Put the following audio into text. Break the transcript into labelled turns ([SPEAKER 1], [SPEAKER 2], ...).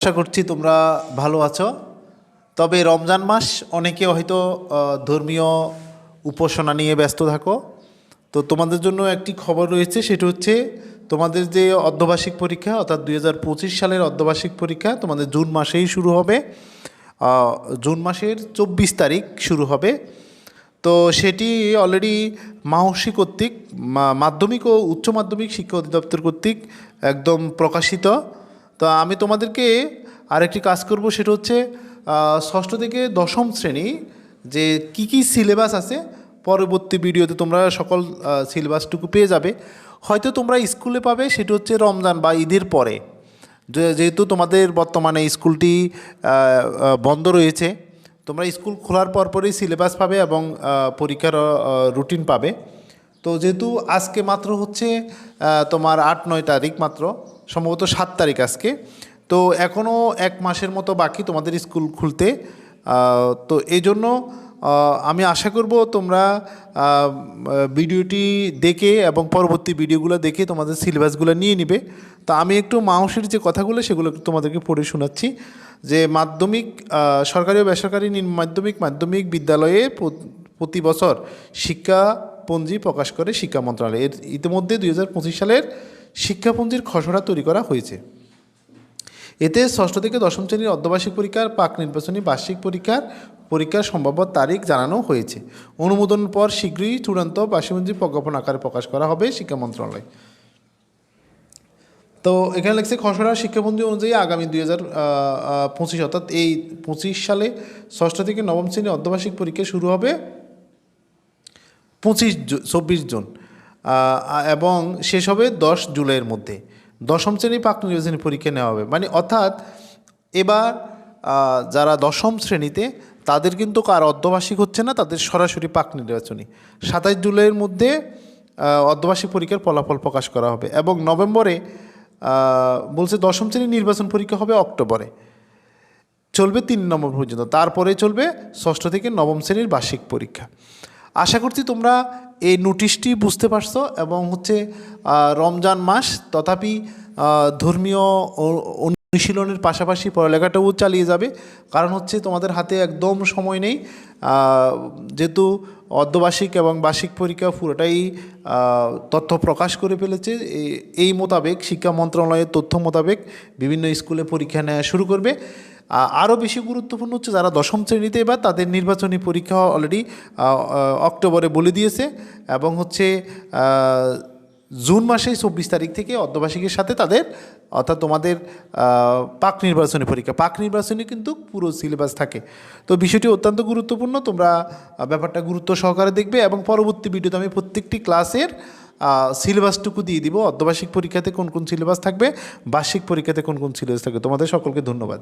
[SPEAKER 1] আশা করছি তোমরা ভালো আছো। তবে রমজান মাস অনেকে হয়তো ধর্মীয় উপাসনা নিয়ে ব্যস্ত থাকো। তো তোমাদের জন্য একটি খবর রয়েছে, সেটা হচ্ছে তোমাদের যে অর্ধবার্ষিক পরীক্ষা, অর্থাৎ দুই হাজার পঁচিশ সালের অর্ধবার্ষিক পরীক্ষা, তোমাদের জুন মাসেই শুরু হবে। জুন মাসের চব্বিশ তারিখ শুরু হবে। তো সেটি অলরেডি মাহসী কর্তৃক মাধ্যমিক ও উচ্চ মাধ্যমিক শিক্ষা অধিদপ্তর কর্তৃক একদম প্রকাশিত। তো আমি তোমাদেরকে আরেকটি কাজ করব, সেটা হচ্ছে ষষ্ঠ থেকে দশম শ্রেণি যে কি কি সিলেবাস আছে, পরবর্তী ভিডিওতে তোমরা সকল সিলেবাসটুকু পেয়ে যাবে। হয়তো তোমরা স্কুলে পাবে, সেটা হচ্ছে রমজান বা ঈদের পরে। যেহেতু তোমাদের বর্তমানে স্কুলটি বন্ধ রয়েছে, তোমরা স্কুল খোলার পরপরই সিলেবাস পাবে এবং পরীক্ষার রুটিন পাবে। তো যেহেতু আজকে মাত্র হচ্ছে তোমার আট নয় তারিখ মাত্র সম্ভবত সাত তারিখ আজকে। তো এখনও এক মাসের মতো বাকি তোমাদের স্কুল খুলতে। তো এই জন্য আমি আশা করব তোমরা ভিডিওটি দেখে এবং পরবর্তী ভিডিওগুলো দেখে তোমাদের সিলেবাসগুলো নিয়ে নিবে। তা আমি একটু মাউসের যে কথাগুলো, সেগুলো তোমাদেরকে পড়ে শোনাচ্ছি। যে মাধ্যমিক সরকারি ও বেসরকারি মাধ্যমিক মাধ্যমিক বিদ্যালয়ে প্রতি বছর শিক্ষাপঞ্জি প্রকাশ করে শিক্ষা মন্ত্রণালয়। এর ইতিমধ্যে দুই হাজার পঁচিশ সালের শিক্ষাপঞ্জির খসড়া তৈরি করা হয়েছে। এতে ষষ্ঠ থেকে দশম শ্রেণির অর্ধবার্ষিক পরীক্ষার, পাক নির্বাচনী বার্ষিক পরীক্ষার পরীক্ষার সম্ভাব্য তারিখ জানানো হয়েছে। অনুমোদন পর শীঘ্রই চূড়ান্ত বার্ষিকপঞ্জি প্রজ্ঞাপন আকারে প্রকাশ করা হবে শিক্ষা মন্ত্রণালয়। তো এখানে লিখছে খসড়া শিক্ষাপঞ্জি অনুযায়ী আগামী দুই হাজার পঁচিশ অর্থাৎ এই পঁচিশ সালে ষষ্ঠ থেকে নবম শ্রেণির অর্ধবার্ষিক পরীক্ষা শুরু হবে পঁচিশ চব্বিশ জন। এবং শেষ হবে দশ জুলাইয়ের মধ্যে। দশম শ্রেণি পাক নির্বাচনী পরীক্ষা নেওয়া হবে। মানে অর্থাৎ এবার যারা দশম শ্রেণীতে, তাদের কিন্তু কার অর্ধবার্ষিক হচ্ছে না, তাদের সরাসরি পাক নির্বাচনী। সাতাইশ জুলাইয়ের মধ্যে অর্ধবার্ষিক পরীক্ষার ফলাফল প্রকাশ করা হবে এবং নভেম্বরে বলছে দশম শ্রেণির নির্বাচন পরীক্ষা হবে অক্টোবরে। চলবে তিন নম্বর পর্যন্ত। তারপরে চলবে ষষ্ঠ থেকে নবম শ্রেণির বার্ষিক পরীক্ষা। আশা করছি তোমরা এই নোটিশটি বুঝতে পারছ এবং হচ্ছে রমজান মাস তথাপি ধর্মীয় অনুশীলনের পাশাপাশি পড়ালেখাটাও চালিয়ে যাবে। কারণ হচ্ছে তোমাদের হাতে একদম সময় নেই। যেহেতু অর্ধবার্ষিক এবং বার্ষিক পরীক্ষা পুরোটাই তথ্য প্রকাশ করে ফেলেছে। এই- মোতাবেক শিক্ষা মন্ত্রণালয়ের তথ্য মোতাবেক বিভিন্ন স্কুলে পরীক্ষা নেওয়া শুরু করবে। আরও বেশি গুরুত্বপূর্ণ হচ্ছে যারা দশম শ্রেণীতে এবার তাদের নির্বাচনী পরীক্ষা অলরেডি অক্টোবরে বলে দিয়েছে এবং হচ্ছে জুন মাসেই চব্বিশ তারিখ থেকে অর্ধবার্ষিকের সাথে তাদের, অর্থাৎ তোমাদের পাক নির্বাচনী পরীক্ষা। পাক নির্বাচনী কিন্তু পুরো সিলেবাস থাকে। তো বিষয়টি অত্যন্ত গুরুত্বপূর্ণ। তোমরা ব্যাপারটা গুরুত্ব সহকারে দেখবে এবং পরবর্তী ভিডিওতে আমি প্রত্যেকটি ক্লাসের সিলেবাসটুকু দিয়ে দিব। অর্ধবার্ষিক পরীক্ষাতে কোন কোন সিলেবাস থাকবে, বার্ষিক পরীক্ষাতে কোন কোন সিলেবাস থাকবে। তোমাদের সকলকে ধন্যবাদ।